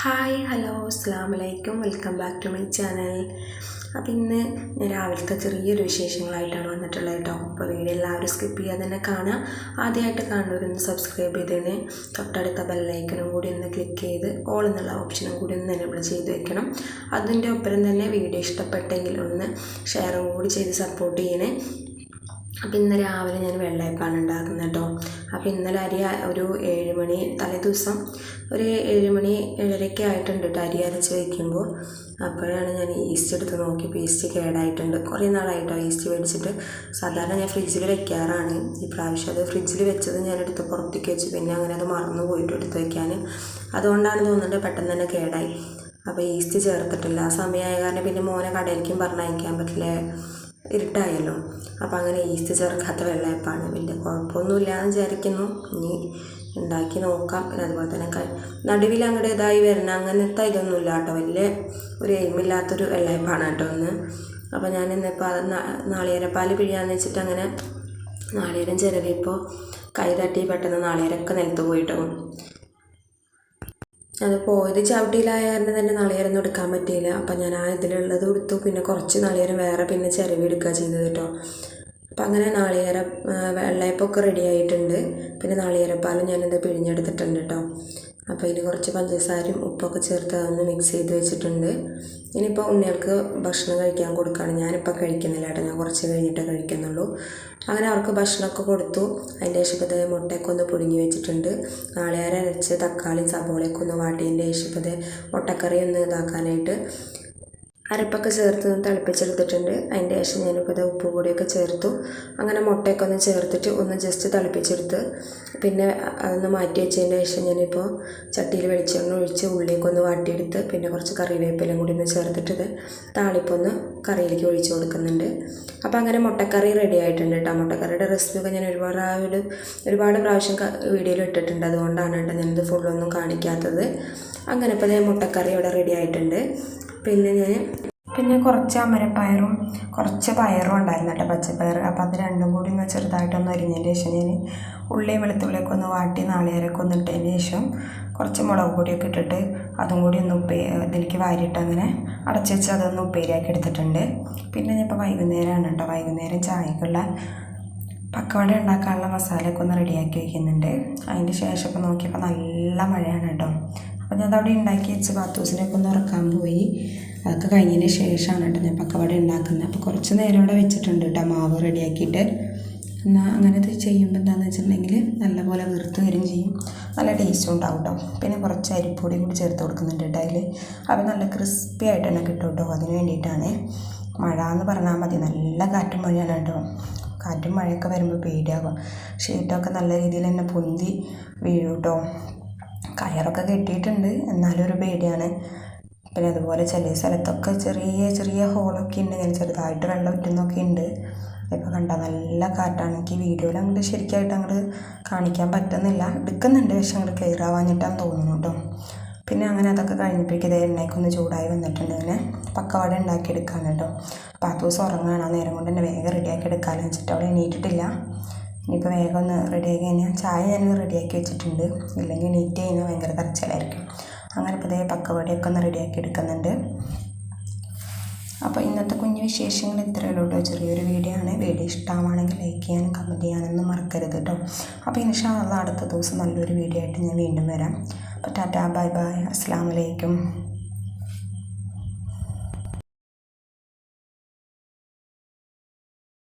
Hi hello അസ്സാം വലൈക്കും welcome back to my channel അപ്പം ഇന്ന് ഞാൻ രാവിലത്തെ ചെറിയൊരു വിശേഷങ്ങളായിട്ടാണ് വന്നിട്ടുള്ളത് കേട്ടോ. അപ്പോൾ വീഡിയോ എല്ലാവരും സ്കിപ്പ് ചെയ്യാതെ തന്നെ കാണാം ആദ്യമായിട്ട് കാണുന്നവരൊന്ന് സബ്സ്ക്രൈബ് ചെയ്തതിന് തൊട്ടടുത്ത ബെല്ലൈക്കനും കൂടി ഒന്ന് ക്ലിക്ക് ചെയ്ത് ഓൾ എന്നുള്ള ഓപ്ഷനും കൂടി ഒന്ന് എനേബിൾ ചെയ്ത് വെക്കണം. അതിന്റെ ഒപ്പം തന്നെ വീഡിയോ ഇഷ്ടപ്പെട്ടെങ്കിൽ ഒന്ന് ഷെയറും കൂടി ചെയ്ത് സപ്പോർട്ട് ചെയ്യണേ. അപ്പോൾ ഇന്ന് രാവിലെ ഞാൻ വെള്ളയപ്പാണ് ഉണ്ടാക്കുന്നത് കേട്ടോ. അപ്പോൾ ഇന്നലെ അരി ഒരു ഏഴ് മണി തലേ ദിവസം ഒരു ഏഴ് മണി ഏഴരയ്ക്ക് ആയിട്ടുണ്ട് കേട്ടോ അരി അരച്ച് വയ്ക്കുമ്പോൾ അപ്പോഴാണ് ഞാൻ ഈസ്റ്റ് എടുത്ത് നോക്കിയപ്പോൾ ഈസ്റ്റ് കേടായിട്ടുണ്ട്. കുറേ നാളായിട്ടോ ഈസ്റ്റ് മേടിച്ചിട്ട്. സാധാരണ ഞാൻ ഫ്രിഡ്ജിൽ വെക്കാറാണ്. ഈ പ്രാവശ്യം അത് ഫ്രിഡ്ജിൽ വെച്ചത് ഞാൻ എടുത്ത് പുറത്തേക്ക് വെച്ചു. പിന്നെ അങ്ങനെ അത് മറന്നു പോയിട്ട് എടുത്ത് വയ്ക്കാൻ അതുകൊണ്ടാണ് തോന്നുന്നത് പെട്ടെന്ന് തന്നെ കേടായി. അപ്പോൾ ഈസ്റ്റ് ചേർത്തിട്ടില്ല. ആ സമയമായ കാരണം പിന്നെ മോനെ കടയിലേക്കും പറഞ്ഞയക്കാൻ പറ്റില്ല. ഇരുട്ടായല്ലോ. അപ്പോൾ അങ്ങനെ ഈസ്റ്റ് ചേർക്കാത്ത വെള്ളയപ്പാണ്. വലിയ കുഴപ്പമൊന്നുമില്ല എന്ന് വിചാരിക്കുന്നു. ഇനി ഉണ്ടാക്കി നോക്കാം. പിന്നെ അതുപോലെ തന്നെ നടുവിൽ അങ്ങോട്ട് ഇതായി വരുന്ന അങ്ങനത്തെ ഇതൊന്നുമില്ല കേട്ടോ. വലിയ ഒരു എയിമില്ലാത്തൊരു വെള്ളയപ്പാണ് കേട്ടോ ഒന്ന് അപ്പോൾ ഞാൻ ഇന്നിപ്പോൾ അത് നാളികേരപ്പാൽ പിഴിയാന്ന് വെച്ചിട്ട് അങ്ങനെ നാളികേരം ചിരവിയപ്പോൾ കൈ തട്ടി പെട്ടെന്ന് നാളികേരമൊക്കെ നിലത്ത് പോയിട്ടോ. അത് പോയത് ചവിട്ടിയിലായ കാരണം തന്നെ നളിയരൊന്നും എടുക്കാൻ പറ്റിയില്ല. അപ്പം ഞാൻ ആ ഇതിലുള്ളത് കൊടുത്തു പിന്നെ കുറച്ച് നളിയരം വേറെ പിന്നെ ചിരവി എടുക്കുക ചെയ്തത് കേട്ടോ. അപ്പം അങ്ങനെ നാളികേര വെള്ളയപ്പൊക്കെ റെഡി ആയിട്ടുണ്ട്. പിന്നെ നാളികേരപ്പാലും ഞാനത് പിഴിഞ്ഞെടുത്തിട്ടുണ്ട് കേട്ടോ. അപ്പോൾ ഇതിൽ കുറച്ച് പഞ്ചസാരയും ഉപ്പൊക്കെ ചേർത്ത് അതൊന്ന് മിക്സ് ചെയ്ത് വെച്ചിട്ടുണ്ട്. ഇനിയിപ്പോൾ ഉണ്ണികൾക്ക് ഭക്ഷണം കഴിക്കാൻ കൊടുക്കുകയാണ് ഞാനിപ്പോൾ കഴിക്കുന്നില്ല കേട്ടോ. ഞാൻ കുറച്ച് കഴിഞ്ഞിട്ടേ കഴിക്കുന്നുള്ളൂ. അങ്ങനെ അവർക്ക് ഭക്ഷണമൊക്കെ കൊടുത്തു. അതിന്റെ ശേഷപ്പത് മുട്ടയൊക്കെ ഒന്ന് പുഴുങ്ങി വെച്ചിട്ടുണ്ട്. നാളെ അരച്ച് തക്കാളി സബോളയൊക്കെ ഒന്ന് വാട്ടിയതിന്റെ ശേഷപ്പത് മുട്ടക്കറി ഒന്ന് ഇതാക്കാനായിട്ട് അരപ്പൊക്കെ ചേർത്ത് തിളപ്പിച്ചെടുത്തിട്ടുണ്ട്. അതിന്റെ ശേഷം ഞാനിപ്പോൾ ഇത് ഉപ്പ് പൊടിയൊക്കെ ചേർത്തു. അങ്ങനെ മുട്ടയൊക്കെ ഒന്ന് ചേർത്തിട്ട് ഒന്ന് ജസ്റ്റ് തിളപ്പിച്ചെടുത്ത് പിന്നെ അതൊന്ന് മാറ്റി വെച്ചതിന്റെ ശേഷം ഞാനിപ്പോൾ ചട്ടിയിൽ വെളിച്ചെണ്ണ ഒഴിച്ച് ഉള്ളിയൊക്കെ ഒന്ന് വാട്ടിയെടുത്ത് പിന്നെ കുറച്ച് കറിവേപ്പിലും കൂടി ഒന്ന് ചേർത്തിട്ട് താളിപ്പൊന്ന് കറിയിലേക്ക് ഒഴിച്ചു കൊടുക്കുന്നുണ്ട്. അപ്പോൾ അങ്ങനെ മുട്ടക്കറി റെഡി ആയിട്ടുണ്ട് കേട്ടോ. മുട്ടക്കറിയുടെ റെസിപ്പിയൊക്കെ ഞാൻ ഒരുപാട് ഒരു ഒരുപാട് പ്രാവശ്യം വീഡിയോയിൽ ഇട്ടിട്ടുണ്ട്. അതുകൊണ്ടാണ് കേട്ടോ ഞാനിത് ഫുള്ളൊന്നും കാണിക്കാത്തത്. അങ്ങനെ ഇപ്പോൾ മുട്ടക്കറി ഇവിടെ റെഡി ആയിട്ടുണ്ട്. പിന്നെ ഞാൻ പിന്നെ കുറച്ച് അമരപ്പയറും കുറച്ച് പയറും ഉണ്ടായിരുന്നു കേട്ടോ പച്ചപ്പയർ. അപ്പോൾ അത് രണ്ടും കൂടി ഒന്ന് ചെറുതായിട്ടൊന്ന് അരിഞ്ഞതിന് ശേഷം ഞാൻ ഉള്ളിയും വെളുത്തുള്ളിയൊക്കെ ഒന്ന് വാട്ടി നാളികേരമൊക്കെ ഒന്ന് ഇട്ടതിന് ശേഷം കുറച്ച് മുളക് പൊടിയൊക്കെ ഇട്ടിട്ട് അതും കൂടി ഒന്ന് ഉപ്പേ ഇതിലേക്ക് വാരിയിട്ട് അങ്ങനെ അടച്ചു വെച്ച് അതൊന്ന് ഉപ്പേരിയാക്കി എടുത്തിട്ടുണ്ട്. പിന്നെ ഇപ്പോൾ വൈകുന്നേരമാണ് കേട്ടോ വൈകുന്നേരം ചായക്കുള്ള പക്കവട ഉണ്ടാക്കാനുള്ള മസാലയൊക്കെ ഒന്ന് റെഡിയാക്കി വയ്ക്കുന്നുണ്ട് അതിന്റെ ശേഷം ഇപ്പോൾ നോക്കിയപ്പോൾ നല്ല മഴയാണ് കേട്ടോ. അപ്പോൾ ഞാൻ അവിടെ ഉണ്ടാക്കി വെച്ച് പാത്തൂസിനൊക്കെ ഒന്ന് ഉറക്കാൻ പോയി. അതൊക്കെ കഴിഞ്ഞതിന് ശേഷമാണ് കേട്ടോ ഞാൻ പക്കവട ഉണ്ടാക്കുന്നത്. അപ്പോൾ കുറച്ച് നേരം അവിടെ വെച്ചിട്ടുണ്ട് കേട്ടോ. മാവ് റെഡിയാക്കിയിട്ട്. എന്നാൽ അങ്ങനെ ചെയ്യുമ്പോൾ എന്താണെന്ന് വെച്ചിട്ടുണ്ടെങ്കിൽ നല്ലപോലെ വീർത്ത് വരും ചെയ്യും. നല്ല ടേസ്റ്റും ഉണ്ടാവും കേട്ടോ. പിന്നെ കുറച്ച് അരിപ്പൊടിയും കൂടി ചേർത്ത് കൊടുക്കുന്നുണ്ട് കേട്ടോ അതിൽ അപ്പോൾ നല്ല ക്രിസ്പി ആയിട്ട് തന്നെ കിട്ടും കേട്ടോ. അതിന് വേണ്ടിയിട്ടാണ്. മഴ എന്ന് പറഞ്ഞാൽ മതി. നല്ല കാറ്റും മഴയാണ് കേട്ടോ. കാറ്റും മഴയൊക്കെ വരുമ്പോൾ പേടിയാകും ഷീറ്റൊക്കെ നല്ല രീതിയിൽ തന്നെ പൊന്തി വീഴും കേട്ടോ. കയറൊക്കെ കെട്ടിയിട്ടുണ്ട്. എന്നാലും ഒരു പേടിയാണ്. പിന്നെ അതുപോലെ ചില സ്ഥലത്തൊക്കെ ചെറിയ ചെറിയ ഹോളൊക്കെ ഉണ്ട്. ഇങ്ങനെ ചെറുതായിട്ട് വെള്ളം ഉറ്റുന്നൊക്കെ ഉണ്ട്. ഇപ്പോൾ കണ്ട നല്ല കാറ്റാണ്. എനിക്ക് വീഡിയോയിൽ അങ്ങോട്ട് ശരിക്കായിട്ട് അങ്ങോട്ട് കാണിക്കാൻ പറ്റുന്നില്ല. എടുക്കുന്നുണ്ട്. പക്ഷെ അങ്ങോട്ട് ക്ലിയർ തോന്നുന്നു കേട്ടോ പിന്നെ അങ്ങനെ അതൊക്കെ കഴിഞ്ഞപ്പോഴേക്കും ഇതേ എണ്ണയ്ക്കൊന്ന് ചൂടായി വന്നിട്ടുണ്ട്. ഇങ്ങനെ പക്കവട ഉണ്ടാക്കിയെടുക്കാൻ കേട്ടോ അപ്പോൾ ആ ദിവസം ഉറങ്ങുകയാണ് ആ നേരം കൊണ്ട് തന്നെ വേഗം റെഡിയാക്കി എടുക്കാമെന്ന് വെച്ചിട്ട് അവൾ എണീറ്റിട്ടില്ല. ഇനിയിപ്പോൾ വേഗം ഒന്ന് റെഡിയാക്കി കഴിഞ്ഞാൽ ചായ ഞാൻ റെഡിയാക്കി വെച്ചിട്ടുണ്ട്. ഇല്ലെങ്കിൽ നീറ്റ് കഴിഞ്ഞാൽ ഭയങ്കര കരച്ചിലായിരിക്കും. അങ്ങനെ ഇപ്പോൾ പക്കവടയൊക്കെ ഒന്ന് റെഡിയാക്കി എടുക്കുന്നുണ്ട്. അപ്പോൾ ഇന്നത്തെ കുഞ്ഞു വിശേഷങ്ങൾ ഇത്രയേ ഉള്ളൂ ചെറിയൊരു വീഡിയോ ആണ്. വീഡിയോ ഇഷ്ടമാണെങ്കിൽ ലൈക്ക് ചെയ്യാനും കമന്റ് ചെയ്യാനൊന്നും മറക്കരുത് കേട്ടോ. അപ്പോൾ ഇൻഷാള്ള അടുത്ത ദിവസം നല്ലൊരു വീഡിയോ ആയിട്ട് ഞാൻ വീണ്ടും വരാം. അപ്പോൾ ടാറ്റാ ബൈ ബൈ. അസ്സാം വലൈക്കും